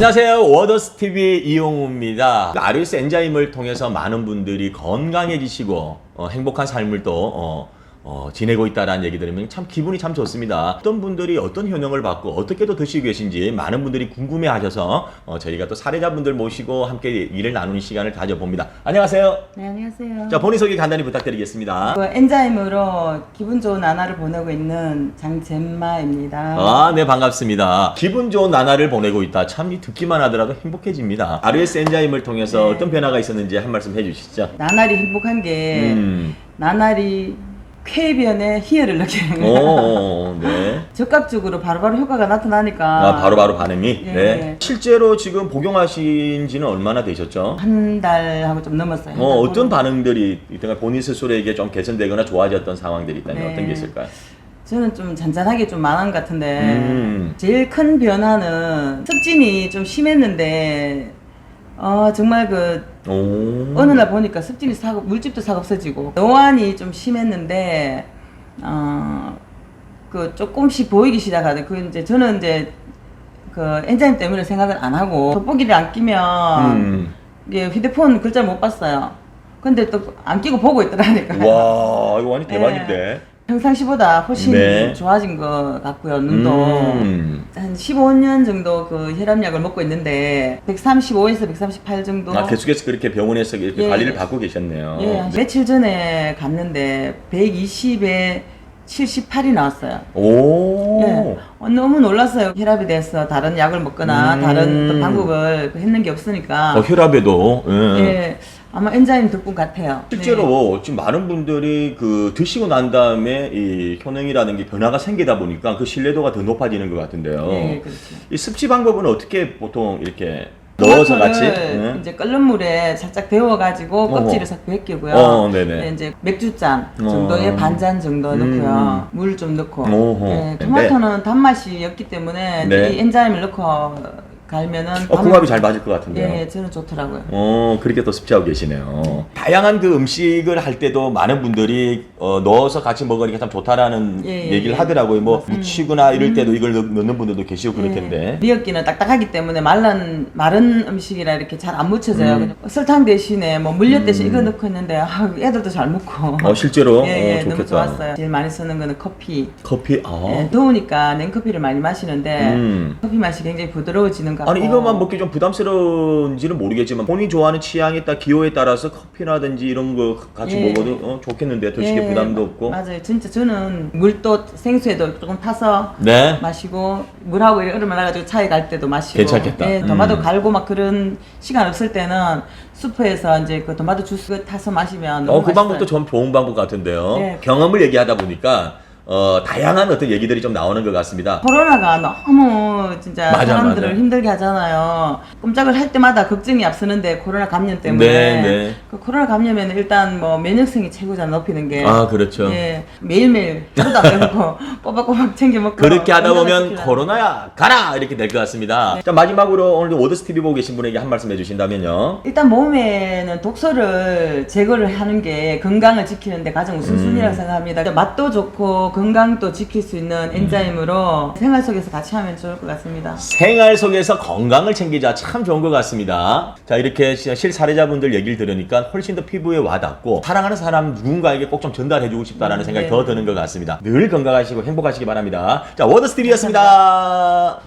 안녕하세요. 워더스 TV 이용우입니다. 아리스 엔자임을 통해서 많은 분들이 건강해지시고 어, 행복한 삶을 또 어, 어, 지내고 있다라는 얘기 들으면 참 기분이 참 좋습니다. 어떤 분들이 어떤 효능을 받고 어떻게 또 드시고 계신지 많은 분들이 궁금해하셔서 어, 저희가 또 사례자분들 모시고 함께 일을 나누는 시간을 가져봅니다. 안녕하세요. 네, 안녕하세요. 자 본인 소개 간단히 부탁드리겠습니다. 그 엔자임으로 기분 좋은 나날을 보내고 있는 장잼마입니다. 아, 네, 반갑습니다. 기분 좋은 나날을 보내고 있다. 참, 이 듣기만 하더라도 행복해집니다. RS 엔자임을 통해서 네. 어떤 변화가 있었는지 한 말씀 해주시죠. 나날이 행복한 게 음. 나날이 쾌변에 희열을 느끼는 오, 거예요. 오, 네. 적극적으로 바로바로 효과가 나타나니까 아, 바로바로 반응이? 예. 네. 실제로 지금 복용하신 지는 얼마나 되셨죠? 한 달하고 좀 넘었어요. 한 어, 달 어떤 정도. 반응들이 있던가 본인 스스로에게 좀 개선되거나 좋아졌던 상황들이 있다면 네. 어떤 게 있을까요? 저는 좀 잔잔하게 좀 많은 것 같은데 음. 제일 큰 변화는 습진이 좀 심했는데 어, 정말 그 오. 어느 날 보니까 습진이 사고 물집도 사고 없어지고 노안이 좀 심했는데 어 그 조금씩 보이기 시작하대. 그 이제 저는 이제 그 엔자임 때문에 생각을 안 하고 돋보기를 안 끼면 음. 이게 휴대폰 글자 못 봤어요. 근데 또 안 끼고 보고 있더라니까. 와, 이거 완전 대박인데. 평상시보다 훨씬 네. 좋아진 것 같고요. 눈도 음. 한 15년 정도 그 혈압약을 먹고 있는데 135에서 138 정도. 아, 계속해서 그렇게 병원에서 이렇게 예. 관리를 받고 계셨네요. 예, 한 며칠 전에 갔는데 120에 78이 나왔어요. 오. 예, 어, 너무 놀랐어요. 혈압에 대해서 다른 약을 먹거나 음. 다른 또 방법을 했는 게 없으니까. 어, 혈압에도. 예. 예, 아마 엔자임 덕분 같아요. 실제로 지금 많은 분들이 그 드시고 난 다음에 이 효능이라는 게 변화가 생기다 보니까 그 신뢰도가 더 높아지는 것 같은데요. 네, 예, 그렇죠. 이 습지 방법은 어떻게 보통 이렇게 넣어서 같이? 예. 이제 끓는 물에 살짝 데워가지고. 껍질을 싹 벗기고요. 어, 네네. 네, 이제 맥주잔 정도의 어. 반잔 정도 음. 넣고요. 물 좀 넣고. 어허. 네, 토마토는 단맛이 없기 때문에 네. 이 엔자임을 넣고 갈면은 어, 밥- 궁합이 잘 맞을 것 같은데요. 예, 저는 좋더라고요. 어, 그렇게 또 습지하고 계시네요. 다양한 그 음식을 할 때도 많은 분들이 어, 넣어서 같이 먹으니까 참 좋다라는 예, 예, 얘기를 예. 하더라고요. 뭐 음. 무치거나 이럴 때도 이걸 넣- 넣는 분들도 계시고 그럴 예, 텐데. 미역기는 딱딱하기 때문에 마른 마른 음식이라 이렇게 잘 안 묻혀져요. 음. 그냥 설탕 대신에 뭐 물엿 대신 음. 이거 넣고 했는데 아, 애들도 잘 먹고. 어, 실제로? 예, 예, 어, 너무 좋겠다. 좋았어요. 제일 많이 쓰는 거는 커피. 커피, 아. 예, 더우니까 냉커피를 많이 마시는데 음. 커피 맛이 굉장히 부드러워지는 것 같고 아니 이것만 먹기 좀 부담스러운지는 모르겠지만 본인 좋아하는 취향에 따라 기호에 따라서 커피라든지 이런 거 같이 예. 먹어도 어, 좋겠는데 드시기 예, 부담도 없고 맞아요 진짜 저는 물도 생수에도 조금 타서 네 마시고 물하고 얼음을 넣어가지고 차에 갈 때도 마시고 괜찮겠다. 예, 토마토 음. 갈고 막 그런 시간 없을 때는 슈퍼에서 이제 그 토마토 주스 타서 마시면 너무 어, 그 맛있어요. 방법도 좀 좋은 방법 같은데요 네. 경험을 얘기하다 보니까 어, 다양한 어떤 얘기들이 좀 나오는 것 같습니다 코로나가 너무 진짜 맞아, 사람들을 맞아. 힘들게 하잖아요. 꼼짝을 할 때마다 걱정이 앞서는데 코로나 감염 때문에 네, 네. 그 코로나 감염에는 일단 뭐 면역성이 최고잖아 높이는 게. 아 그렇죠 예, 매일매일 하루도 안 빼먹고 꼬박꼬박 챙겨 먹고 그렇게 하다 보면. 코로나야 가라 이렇게 될 것 같습니다 네. 자 마지막으로 오늘 워드스 TV 보고 계신 분에게 한 말씀 해주신다면요 일단 몸에는 독소를 제거를 하는 게 건강을 지키는데 가장 우선순위라고 음. 생각합니다. 맛도 좋고 건강도 지킬 수 있는 엔자임으로 생활 속에서 같이 하면 좋을 것 같습니다. 생활 속에서 건강을 챙기자 참 좋은 것 같습니다. 자 이렇게 시- 실사례자분들 얘기를 들으니까 훨씬 더 피부에 와닿고 사랑하는 사람 누군가에게 꼭 좀 전달해주고 싶다라는 음, 생각이 네. 더 드는 것 같습니다. 늘 건강하시고 행복하시기 바랍니다. 자 워드스티비였습니다.